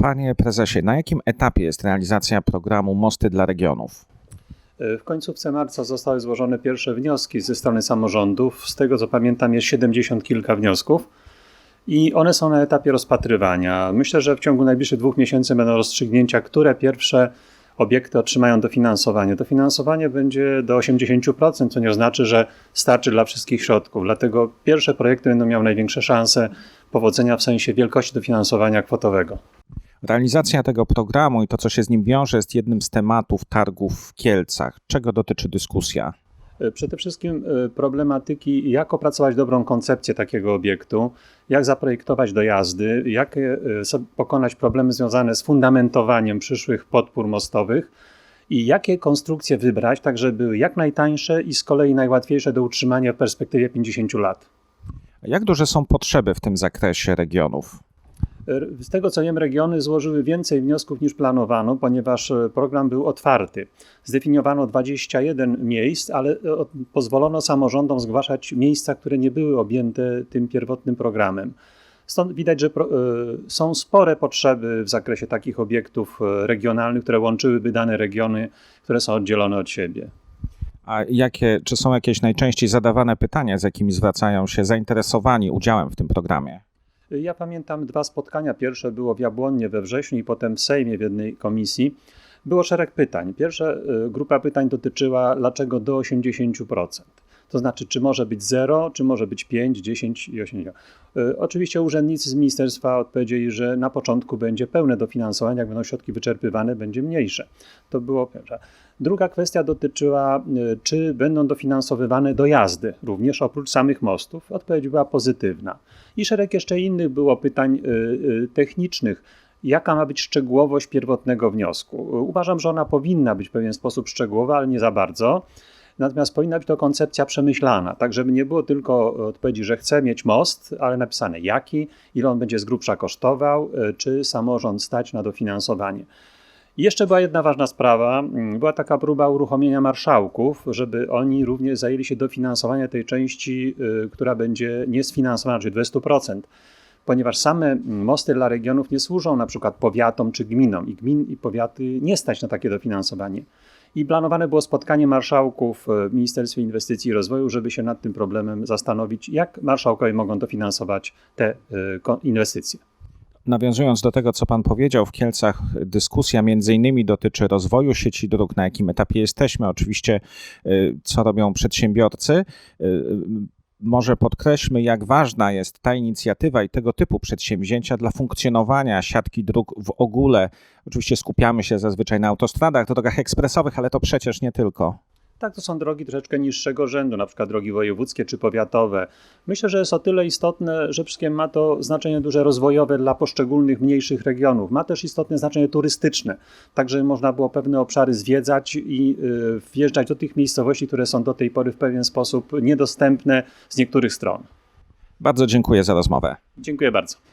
Panie prezesie, na jakim etapie jest realizacja programu Mosty dla regionów? W końcówce marca zostały złożone pierwsze wnioski ze strony samorządów. Z tego co pamiętam, jest 70 kilka wniosków i one są na etapie rozpatrywania. Myślę, że w ciągu najbliższych dwóch miesięcy będą rozstrzygnięcia, które pierwsze obiekty otrzymają dofinansowanie. Dofinansowanie będzie do 80%, co nie oznacza, że starczy dla wszystkich środków. Dlatego pierwsze projekty będą miały największe szanse powodzenia w sensie wielkości dofinansowania kwotowego. Realizacja tego programu i to, co się z nim wiąże, jest jednym z tematów targów w Kielcach. Czego dotyczy dyskusja? Przede wszystkim e, problematyki, jak opracować dobrą koncepcję takiego obiektu, jak zaprojektować dojazdy, jak e, pokonać problemy związane z fundamentowaniem przyszłych podpór mostowych i jakie konstrukcje wybrać, tak żeby były jak najtańsze i z kolei najłatwiejsze do utrzymania w perspektywie 50 lat. Jak duże są potrzeby w tym zakresie regionów? Z tego co wiem, regiony złożyły więcej wniosków niż planowano, ponieważ e, program był otwarty. Zdefiniowano 21 miejsc, ale e, pozwolono samorządom zgłaszać miejsca, które nie były objęte tym pierwotnym programem. Stąd widać, że e, są spore potrzeby w zakresie takich obiektów regionalnych, które łączyłyby dane regiony, które są oddzielone od siebie. A jakie, czy są jakieś najczęściej zadawane pytania, z jakimi zwracają się zainteresowani udziałem w tym programie? Ja pamiętam dwa spotkania. Pierwsze było w Jabłonnie we wrześniu i potem w Sejmie w jednej komisji. Było szereg pytań. Pierwsza y, grupa pytań dotyczyła, dlaczego do 80%. To znaczy, czy może być 0, czy może być 5, 10 i 80. Y, oczywiście urzędnicy z ministerstwa odpowiedzieli, że na początku będzie pełne dofinansowanie, jak będą środki wyczerpywane, będzie mniejsze. To było pierwsze. Druga kwestia dotyczyła, y, czy będą dofinansowywane dojazdy, również oprócz samych mostów. Odpowiedź była pozytywna. I szereg jeszcze innych było pytań y, technicznych jaka ma być szczegółowość pierwotnego wniosku. Uważam, że ona powinna być w pewien sposób szczegółowa, ale nie za bardzo. Natomiast powinna być to koncepcja przemyślana, tak żeby nie było tylko odpowiedzi, że chcę mieć most, ale napisane jaki, ile on będzie z grubsza kosztował, e, czy samorząd stać na dofinansowanie. I jeszcze była jedna ważna sprawa. Była taka próba uruchomienia marszałków, żeby oni również zajęli się dofinansowaniem tej części, e, która będzie niesfinansowana, czyli 200% ponieważ same mosty dla regionów nie służą na przykład powiatom czy gminom i gmin i powiaty nie stać na takie dofinansowanie i planowane było spotkanie marszałków w Ministerstwie Inwestycji i Rozwoju, żeby się nad tym problemem zastanowić, jak marszałkowie mogą dofinansować te e, inwestycje. Nawiązując do tego, co Pan powiedział, w Kielcach dyskusja między innymi dotyczy rozwoju sieci dróg, na jakim etapie jesteśmy, oczywiście e, co robią przedsiębiorcy. Może podkreślmy, jak ważna jest ta inicjatywa i tego typu przedsięwzięcia dla funkcjonowania siatki dróg w ogóle. Oczywiście skupiamy się zazwyczaj na autostradach, drogach ekspresowych, ale to przecież nie tylko. Tak, to są drogi troszeczkę niższego rzędu, na przykład drogi wojewódzkie czy powiatowe. Myślę, że jest o tyle istotne, że wszystkim ma to znaczenie duże rozwojowe dla poszczególnych mniejszych regionów. Ma też istotne znaczenie turystyczne, także można było pewne obszary zwiedzać i y, wjeżdżać do tych miejscowości, które są do tej pory w pewien sposób niedostępne z niektórych stron. Bardzo dziękuję za rozmowę. Dziękuję bardzo.